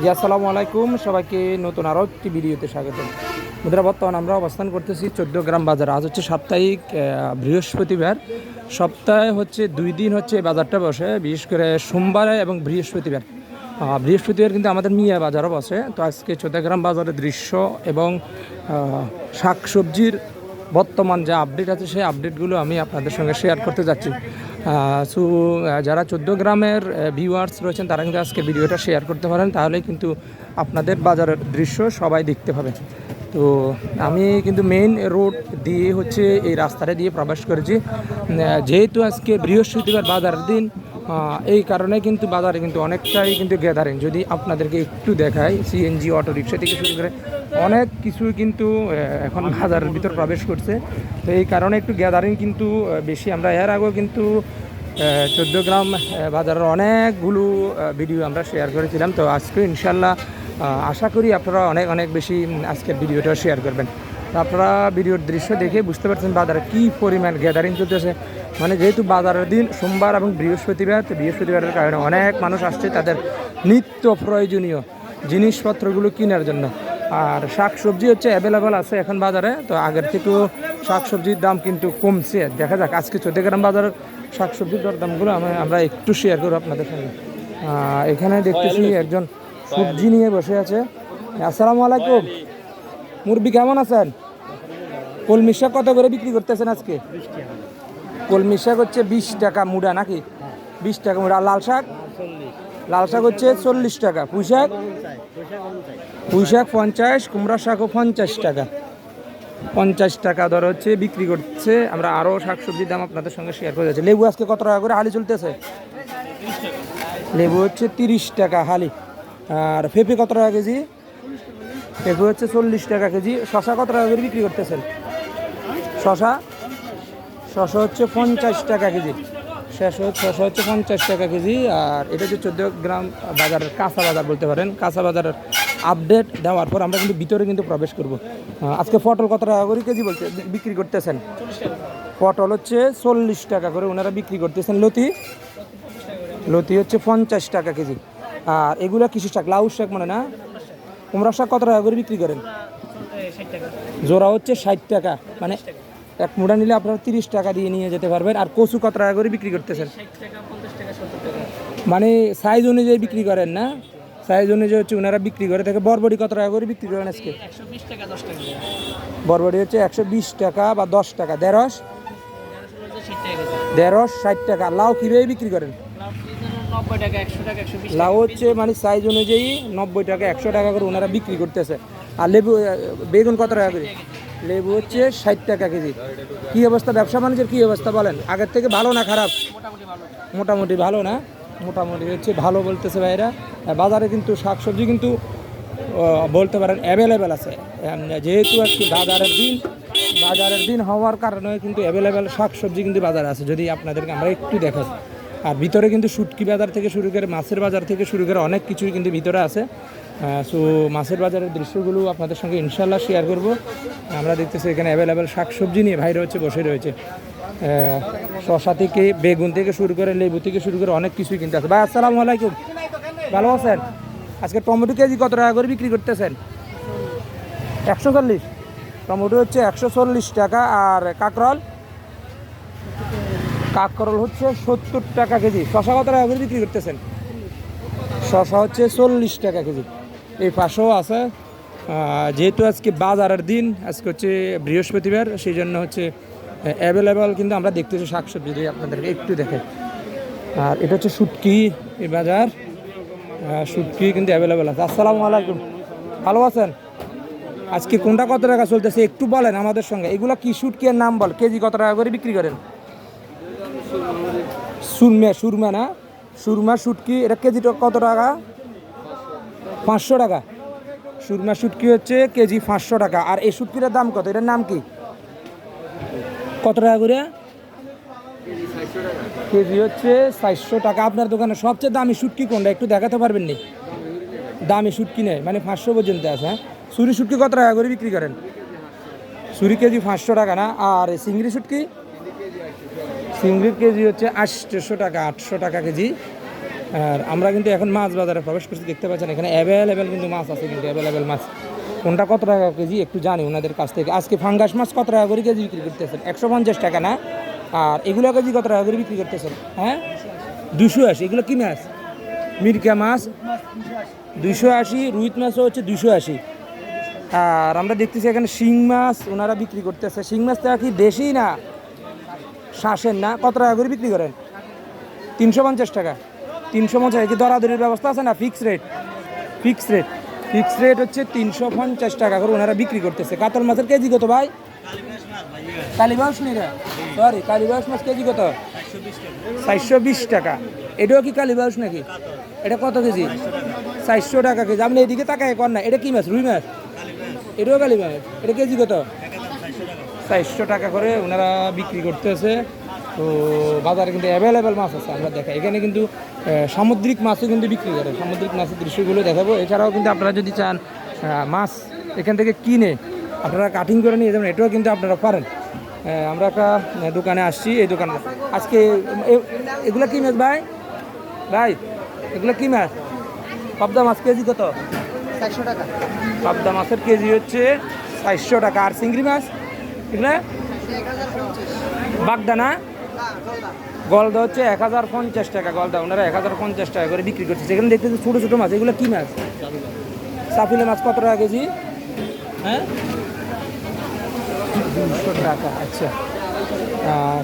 জি, আসসালামু আলাইকুম। সবাইকে নতুন আরও একটি ভিডিওতে স্বাগত বন্ধুরা বর্তমান আমরা অবস্থান করতেছি গ্রাম বাজার। আজ হচ্ছে সাপ্তাহিক বৃহস্পতিবার। সপ্তাহে হচ্ছে দুই দিন হচ্ছে বাজারটা বসে, বিশেষ করে সোমবারে এবং বৃহস্পতিবার। বৃহস্পতিবার কিন্তু আমাদের মিয়া বাজারও বসে। তো আজকে চোদ্দগ্রাম বাজারের দৃশ্য এবং শাক সবজির বর্তমান যে আপডেট আছে, সেই আপডেটগুলো আমি আপনাদের সঙ্গে শেয়ার করতে যাচ্ছি। সো যারা চোদ্দ গ্রামের ভিউয়ার্স রয়েছেন, তারা কিন্তু আজকে ভিডিওটা শেয়ার করতে পারেন। তাহলে কিন্তু আপনাদের বাজারের দৃশ্য সবাই দেখতে পাবে তো আমি কিন্তু মেইন রোড দিয়ে হচ্ছে এই রাস্তাটা দিয়ে প্রবেশ করেছি। যেহেতু আজকে বৃহস্পতিবার বাজারের দিন এই কারণে কিন্তু বাজারে কিন্তু অনেকটাই কিন্তু গ্যাদারিং যদি আপনাদেরকে একটু দেখাই সিএনজি অটো রিক্সা থেকে শুরু করে অনেক কিছু কিন্তু এখন বাজারের ভিতর প্রবেশ করছে। তো এই কারণে একটু গ্যাদারিং কিন্তু বেশি। আমরা এর আগেও কিন্তু গ্রাম বাজারের অনেকগুলো ভিডিও আমরা শেয়ার করেছিলাম। তো আজকে ইনশাল্লাহ আশা করি আপনারা অনেক অনেক বেশি আজকের ভিডিওটা শেয়ার করবেন। আপনারা ভিডিওর দৃশ্য দেখে বুঝতে পারছেন বাজারে কী পরিমাণ গ্যাদারিং চলতেছে। মানে যেহেতু বাজারের দিন সোমবার এবং বৃহস্পতিবার, তো বৃহস্পতিবারের কারণে অনেক মানুষ আসছে তাদের নিত্য প্রয়োজনীয় জিনিসপত্রগুলো কেনার জন্য। আর শাক সবজি হচ্ছে অ্যাভেলেবেল আছে এখন বাজারে, তো আগের থেকেও শাক সবজির দাম কিন্তু কমছে। দেখা যাক, আজকে চৌদ্দগ্রাম বাজারের শাক সবজির দরদামগুলো আমি আমরা একটু শেয়ার করব আপনাদের সঙ্গে এখানে দেখতেছি একজন সবজি নিয়ে বসে আছে। আসসালামু আলাইকুম। মুরবি কেমন আছেন? কলমি শাক কত করে বিক্রি করতেছেন আজকে? কলমি শাক হচ্ছে বিশ টাকা মুড়া নাকি? বিশ টাকা মুড়া। লাল শাক? লাল শাক হচ্ছে চল্লিশ টাকা। পুঁই শাক? পুঁই শাক পঞ্চাশ কুমড়া শাকও পঞ্চাশ টাকা। পঞ্চাশ টাকা দর হচ্ছে, বিক্রি করছে। আমরা আরও শাকসবজির দাম আপনাদের সঙ্গে শেয়ার করে যাচ্ছি। লেবু আজকে কত টাকা করে হালি চলতেছে? লেবু হচ্ছে তিরিশ টাকা হালি। আর পেঁপে কত টাকা কেজি? পেঁপে হচ্ছে চল্লিশ টাকা কেজি। শশা কত টাকা করে বিক্রি করতেছেন? শশা? শশা হচ্ছে পঞ্চাশ টাকা কেজি। হচ্ছে শশা হচ্ছে পঞ্চাশ টাকা কেজি। আর এটা হচ্ছে চোদ্দ গ্রাম বাজারের কাঁচা বাজার বলতে পারেন। কাঁচা বাজারের আপডেট দেওয়ার পর আমরা কিন্তু ভিতরে কিন্তু প্রবেশ করব। আজকে পটল কত টাকা করে কেজি বলতে বি- বিক্রি করতেছেন? পটল হচ্ছে চল্লিশ টাকা করে ওনারা বিক্রি করতেছেন। লতি? লতি হচ্ছে পঞ্চাশ টাকা কেজি। আর এগুলো কিছু শাক লাউ শাক মানে না? কুমড়া শাক কত টাকা করে বিক্রি করেন? জোড়া হচ্ছে ষাট টাকা। মানে এক মুড়া নিলে আপনারা তিরিশ টাকা দিয়ে নিয়ে যেতে পারবেন। আর কচু কত টাকা করে বিক্রি করতেছেন? মানে সাইজ অনুযায়ী বিক্রি করেন না? সাইজ অনুযায়ী হচ্ছে ওনারা বিক্রি করে। থাকে বরবড়ি কত টাকা করে বিক্রি করেন আজকে? বরবড়ি হচ্ছে একশো বিশ টাকা বা দশ টাকা, দেড়শ। দেড়শ, ষাট টাকা। লাউ কীভাবে বিক্রি করেন? লাউ হচ্ছে মানে সাইজ অনুযায়ী নব্বই টাকা, একশো টাকা করে ওনারা বিক্রি করতেছে। আর লেবু বেগুন কত টাকা করে? লেবু হচ্ছে ষাট টাকা কেজি। কী অবস্থা? ব্যবসা বাণিজ্যের কী অবস্থা বলেন? আগের থেকে ভালো না খারাপ? মোটামুটি ভালো না? মোটামুটি হচ্ছে ভালো বলতেছে ভাইরা। বাজারে কিন্তু শাকসবজি কিন্তু বলতে পারেন অ্যাভেলেবেল আছে। যেহেতু আজকে বাজারের দিন বাজারের দিন হওয়ার কারণে কিন্তু অ্যাভেলেবেল শাকসবজি কিন্তু বাজারে আছে। যদি আপনাদেরকে আমরা একটু দেখাই। আর ভিতরে কিন্তু শুটকি বাজার থেকে শুরু করে, মাছের বাজার থেকে শুরু করে অনেক কিছুই কিন্তু ভিতরে আছে। সো মাছের বাজারের দৃশ্যগুলো আপনাদের সঙ্গে ইনশাল্লাহ শেয়ার করব। আমরা দেখতেছি এখানে অ্যাভেলেবেল শাকসবজি নিয়ে ভাইরা হচ্ছে বসে রয়েছে। শশা থেকে, বেগুন থেকে শুরু করে, লেবু থেকে শুরু করে অনেক কিছুই কিনতে আছে। ভাই, আসসালামু আলাইকুম। ভালো আছেন? আজকে টমেটো কেজি কত টাকা করে বিক্রি করতেছেন? একশো চল্লিশ। টমেটো হচ্ছে একশো চল্লিশ টাকা আর কাকরল? কাকরল হচ্ছে সত্তর টাকা কেজি। শশা কত টাকা করে বিক্রি করতেছেন? শশা হচ্ছে চল্লিশ টাকা কেজি। এই পাশেও আছে। যেহেতু আজকে বাজারের দিন, আজকে হচ্ছে বৃহস্পতিবার, সেই জন্য হচ্ছে অ্যাভেলেবেল কিন্তু আমরা দেখতেছি শাকসবজি দিয়ে আপনাদেরকে একটু দেখে। আর এটা হচ্ছে শুটকি এই বাজার শুটকি কিন্তু অ্যাভেলেবেল আছে। আসসালামু আলাইকুম। ভালো আছেন? আজকে কোনটা কত টাকা চলতেছে একটু বলেন আমাদের সঙ্গে। এগুলো কি শুটকি এর নাম বল? কেজি কত টাকা করে বিক্রি করেন? সুরমা সুরমা না? সুরমা শুটকি, এটা কেজিটা কত টাকা? পাঁচশো টাকা। সুরমা শুটকি হচ্ছে কেজি পাঁচশো টাকা। আর এই শুটকিটার দাম কত? এটার নাম কি? কত টাকা করে? কেজি হচ্ছে চারশো টাকা। আপনার দোকানে সবচেয়ে দামি শুটকি কোনটা? একটু দেখাতে পারবেন নি? দামি শুটকি নেই মানে পাঁচশো পর্যন্ত আছে হ্যাঁ? সুরি শুটকি কত টাকা করে বিক্রি করেন? সুরি কেজি পাঁচশো টাকা না? আর চিংড়ি শুটকি চিংড়ির কেজি হচ্ছে আটশোশো টাকা, আটশো টাকা কেজি। আর আমরা কিন্তু এখন মাছ বাজারে প্রবেশ করছি, দেখতে পাচ্ছেন এখানে অ্যাভেলেবেল কিন্তু মাছ আছে, কিন্তু অ্যাভেলেবেল মাছ। কোনটা কত টাকা কেজি একটু জানি ওনাদের কাছ থেকে। আজকে ফাঙ্গাস মাছ কত টাকা করে কেজি বিক্রি করতেছেন? একশো পঞ্চাশ টাকা না? আর এগুলো কেজি কত টাকা করে বিক্রি করতেছেন? হ্যাঁ? দুশো আশি। এগুলো কি মাছ? মিরকা মাছ? দুশো আশি। রুইত মাছও হচ্ছে দুশো আশি। আর আমরা দেখতেছি এখানে শিং মাছ ওনারা বিক্রি করতেছে। শিং মাছটা কি দেশি না? শ্বাসের না? কত টাকা করে বিক্রি করেন? তিনশো পঞ্চাশ টাকা। তিনশো পঞ্চাশ। কি দরাদরির ব্যবস্থা আছে না? Fix rate fix rate fix rate হচ্ছে তিনশো পঞ্চাশ টাকা করে ওনারা বিক্রি করতেছে। কাতল মাছের কেজি কত ভাই? কালীবাস নেই সরি কালীবাস মাছ কেজি কত? চারশো বিশ টাকা। এটাও কি কালীবাস নাকি? এটা কত কেজি? চারশো টাকা কেজি। আপনি এদিকে তাকায় কর না, এটা কি মাছ? রুই মাছ? এটাও কালী মাছ। এটা কেজি কত? চারশো টাকা করে ওনারা বিক্রি করতেছে। তো বাজারে কিন্তু অ্যাভেলেবেল মাছ আছে আমরা দেখাই। এখানে কিন্তু সামুদ্রিক মাছও কিন্তু বিক্রি করে। সামুদ্রিক মাছের দৃশ্যগুলো দেখাবো। এছাড়াও কিন্তু আপনারা যদি চান মাছ এখান থেকে কিনে আপনারা কাটিং করে নিয়ে যাবেন এটাও কিন্তু আপনারা পারেন। আমরা একটা দোকানে আসছি এই দোকানে আজকে এগুলো কি মাছ ভাই? ভাই এগুলো কি মাছ? পাবদা মাছ কেজি কত? চারশো টাকা। পাবদা মাছের কেজি হচ্ছে চারশো টাকা। আর চিংড়ি মাছ? এগুলো? এক গলদা হচ্ছে এক হাজার পঞ্চাশ টাকা গলদা, ওনারা এক হাজার পঞ্চাশ টাকা করে বিক্রি করছে। সেখানে দেখতেছি ছোটো ছোটো মাছ, এগুলো কি মাছ? সাফিলে মাছ কত টাকা কেজি? হ্যাঁ? টাকা আচ্ছা।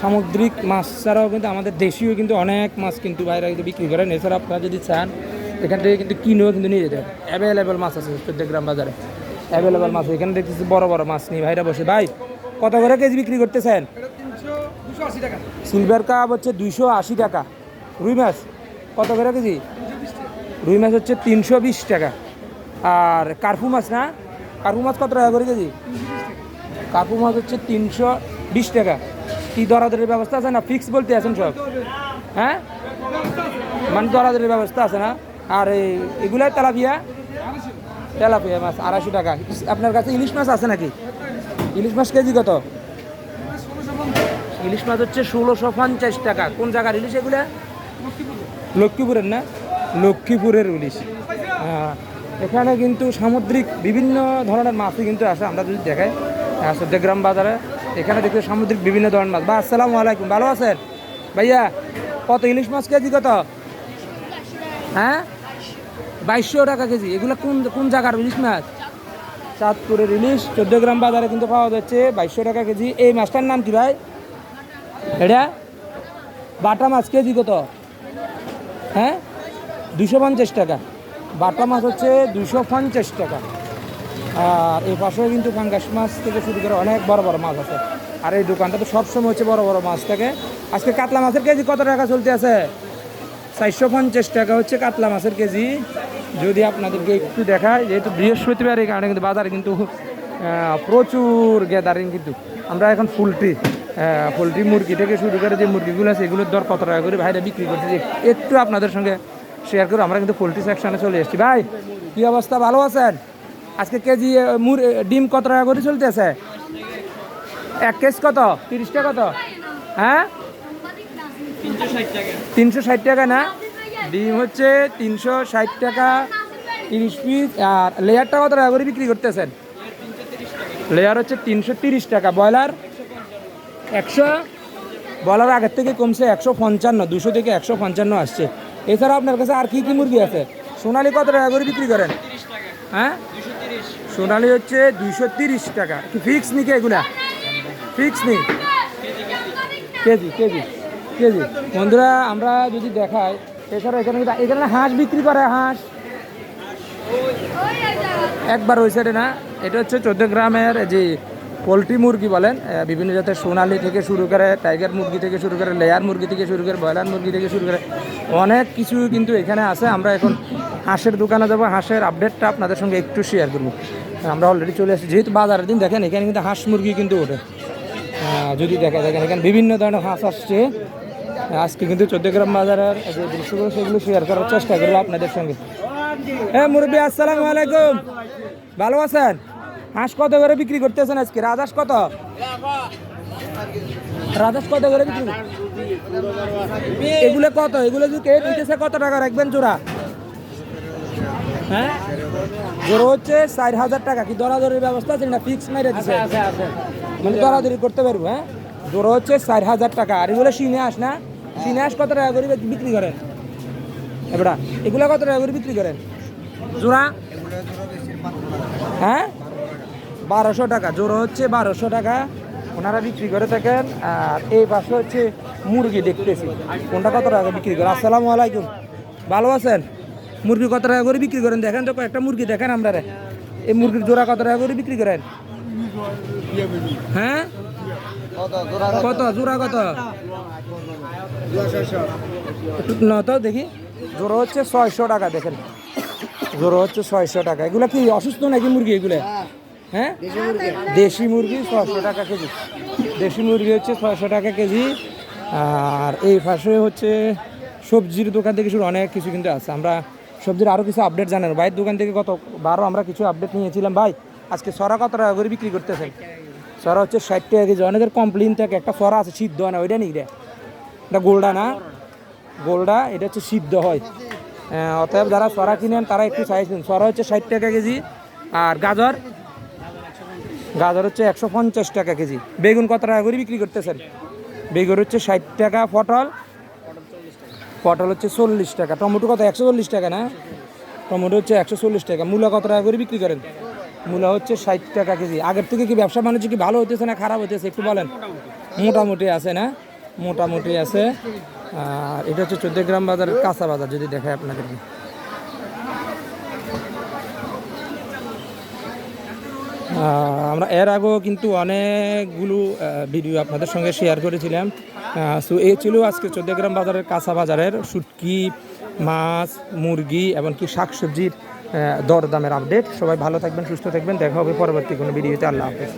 সামুদ্রিক মাছ ছাড়াও কিন্তু আমাদের দেশীয় কিন্তু অনেক মাছ কিন্তু বাইরে কিন্তু বিক্রি করেন। এছাড়া আপনারা যদি চান, এখান থেকে কিন্তু কিনেও কিন্তু নিয়ে যেতে অ্যাভেলেবেল মাছ আছে চোদ্দগ্রাম বাজারে। অ্যাভেলেবেল মাছ, এখানে দেখতেছি বড় বড় মাছ নিয়ে ভাইরা বসে। ভাই, কত করে কেজি বিক্রি করতেছেন? সিলভার কাপ হচ্ছে দুইশো আশি টাকা। রুই মাছ কত করে কেজি? রুই মাছ হচ্ছে তিনশো বিশ টাকা। আর কার্পু মাছ না? কার্পু মাছ কত টাকা করে কেজি? কার্পু মাছ হচ্ছে তিনশো বিশ টাকা। কি দরাদরের ব্যবস্থা আছে না ফিক্স বলতে আছেন সব? হ্যাঁ? মানে দরাদরের ব্যবস্থা আছে না? আর এগুলাই তেলাপিয়া? তেলাপিয়া মাছ, আড়াইশো টাকা। আপনার কাছে ইলিশ মাছ আছে নাকি? ইলিশ মাছ কেজি কত? ইলিশ মাছ হচ্ছে ষোলোশো পঞ্চাশ টাকা। কোন জায়গার ইলিশ এগুলা? লক্ষ্মীপুরের না? লক্ষ্মীপুরের ইলিশ। হ্যাঁ, এখানে কিন্তু সামুদ্রিক বিভিন্ন ধরনের মাছই কিন্তু আসে আমরা যদি দেখাই। সদ্যগ্রাম বাজারে এখানে দেখতে সামুদ্রিক বিভিন্ন ধরনের মাছ। বা আসসালামু আলাইকুম ভালো আছেন? ভাইয়া কত ইলিশ মাছ কেজি কত? হ্যাঁ? বাইশশো টাকা কেজি। এগুলো কোন কোন জায়গার ইলিশ মাছ? চাঁদপুরের ইলিশ। চোদ্দ গ্রাম বাজারে কিন্তু পাওয়া যাচ্ছে বাইশশো টাকা কেজি। এই মাছটার নাম কি ভাই? এটা? বাটা মাছ কেজি কত? হ্যাঁ? দুশো পঞ্চাশ টাকা। বাটা মাছ হচ্ছে দুশো পঞ্চাশ টাকা। আর এই পাশেও কিন্তু পাঙ্গাস মাছ থেকে শুরু করে অনেক বড় বড় মাছ আছে। আর এই দোকানটা তো সবসময় হচ্ছে বড় বড় মাছ থাকে। আজকে কাতলা মাছের কেজি কত টাকা চলতে আছে? চারশো পঞ্চাশ টাকা হচ্ছে কাতলা মাছের কেজি। যদি আপনাদেরকে একটু দেখায় যেহেতু বৃহস্পতিবার এই কারণে কিন্তু বাজারে কিন্তু প্রচুর গ্যাদারিং কিন্তু। আমরা এখন পোলট্রি পোলট্রি মুরগি থেকে শুরু করে যে মুরগিগুলো আছে, এগুলোর দর কত টাকা করে ভাইরা বিক্রি করতেছি একটু আপনাদের সঙ্গে শেয়ার করে, আমরা কিন্তু পোলট্রি সেকশনে চলে এসেছি। ভাই, কী অবস্থা? ভালো আছেন? আজকে কেজি মুর ডিম কত টাকা করে চলতেছে? এক কেস কত? তিরিশটা কত? হ্যাঁ? তিনশো ষাট টাকা তিনশো ষাট টাকা না? ডিম হচ্ছে তিনশো ষাট টাকা তিরিশ পিস আর লেয়ারটা কত টাকা করে বিক্রি করতেছেন? লেয়ার হচ্ছে তিনশো তিরিশ টাকা। ব্রয়লার? একশো? বলার আগের থেকে কমছে একশো পঞ্চান্ন, দুশো থেকে একশো পঞ্চান্ন আসছে। এছাড়া আপনার কাছে আর কি কি মুরগি আছে? সোনালি কত টাকা করে বিক্রি করেন? হ্যাঁ? সোনালি হচ্ছে দুইশো তিরিশ টাকা। কি ফিক্স নি কি এগুলা? ফিক্স নি? KG KG KG. বন্ধুরা, আমরা যদি দেখাই এছাড়া এখানে এখানে হাঁস বিক্রি করে, হাঁস। একবার ওই সাইডে না, এটা হচ্ছে চোদ্দ গ্রামের যে পোলট্রি মুরগি বলেন বিভিন্ন জাতের সোনালি থেকে শুরু করে টাইগার মুরগি থেকে শুরু করে লেয়ার মুরগি থেকে শুরু করে ব্রয়লার মুরগি থেকে শুরু করে অনেক কিছু কিন্তু এখানে আছে। আমরা এখন হাঁসের দোকানে যাব। হাঁসের আপডেটটা আপনাদের সঙ্গে একটু শেয়ার করব। আমরা অলরেডি চলে আসছি যেহেতু বাজারের দিন, দেখেন এখানে কিন্তু হাঁস মুরগি কিন্তু ওঠে। যদি দেখা দেখেন এখানে বিভিন্ন ধরনের হাঁস আসছে। আজকে কিন্তু চোদ্দ গ্রাম বাজারের যে দৃশ্যগুলো, সেগুলো শেয়ার করার চেষ্টা করব আপনাদের সঙ্গে। হ্যাঁ মুরব্বী, আসসালামু আলাইকুম। ভালো আছেন? হাঁস কত করে বিক্রি করতেছেন আজকে? রাজহাঁস কত? রাজাস কত করে বিক্রি? এগুলো কত? এগুলো যদি কে নিতেছে কত টাকা রাখবেন জোড়া? হ্যাঁ? জোড়া হচ্ছে চার হাজার টাকা। কি দরাদরির ব্যবস্থা আছে না ফিক্স মেরে দিছে? মানে দরাদরি করতে পারব হ্যাঁ? জোড়া হচ্ছে চার হাজার টাকা। আর এগুলো সিনে আস না? সিনে আস কত টাকা করে বিক্রি করেন? এবার এগুলো কত টাকা করে বিক্রি করেন? জোড়া? হ্যাঁ? বারোশো টাকা, জোড়া হচ্ছে বারোশো টাকা। ওনারা বিক্রি করে থাকেন, আর এই পাশে হচ্ছে মুরগি দেখতেছি। কোনটা কত টাকা বিক্রি করে? আসসালামু আলাইকুম। ভালো আছেন? মুরগি কত টাকা করে বিক্রি করেন? দেখেন তো কয়েকটা মুরগি, দেখেন আমরা এই মুরগির জোড়া কত টাকা করে বিক্রি করেন? হ্যাঁ? কত? জোড়া কত? না তো দেখি। জোড়া হচ্ছে ছয়শো টাকা, দেখেন। জোড়া হচ্ছে ছয়শো টাকা। এগুলো কি, অসুস্থ নাকি মুরগি এগুলো? হ্যাঁ? দেশি মুরগি। ছয়শো টাকা কেজি। দেশি মুরগি হচ্ছে ছয়শো টাকা কেজি। আর এই পাশে হচ্ছে সবজির দোকান থেকে শুরু অনেক কিছু কিন্তু আছে। আমরা সবজির আরও কিছু আপডেট জানেন। ভাইয়ের দোকান থেকে গত বারো আমরা কিছু আপডেট নিয়েছিলাম। ভাই আজকে সরা কত টাকা করে বিক্রি করতেছেন? সরা হচ্ছে ষাট টাকা কেজি। অনেকের কমপ্লেন থাকে একটা সরা আছে সিদ্ধ হয় না। ওইটা নিই রে। এটা গোল্ডা না? গোল্ডা এটা হচ্ছে সিদ্ধ হয়। অতএব যারা সরা কিনেন তারা একটু সাইজ নিন। সরা হচ্ছে ষাট টাকা কেজি। আর গাজর? গাজর হচ্ছে একশো পঞ্চাশ টাকা কেজি। বেগুন কত টাকা করে বিক্রি করতেছেন? বেগুন হচ্ছে ষাট টাকা, পটল পটল হচ্ছে চল্লিশ টাকা, টমেটো কত? একশো চল্লিশ টাকা না? টমেটো হচ্ছে একশো চল্লিশ টাকা। মূলা কত টাকা করে বিক্রি করেন? মূলা হচ্ছে ষাট টাকা কেজি। আগের থেকে কি ব্যবসা বাণিজ্য কি ভালো হতেছে না খারাপ হতেছে একটু বলেন? মোটামুটি আছে না? মোটামুটি আছে। আর এটা হচ্ছে চোদ্দ গ্রাম বাজার কাঁচা বাজার যদি দেখায় আপনাদেরকে। আমরা এর আগেও কিন্তু অনেকগুলো ভিডিও আপনাদের সঙ্গে শেয়ার করেছিলাম। সো এই ছিল আজকে চোদ্দগ্রাম বাজারের কাঁচা বাজারের শুটকি, মাছ, মুরগি, এমনকি শাকসবজির সবজির দরদামের আপডেট সবাই ভালো থাকবেন, সুস্থ থাকবেন। দেখা হবে পরবর্তী কোনো ভিডিওতে আল্লাহ হাফেজ।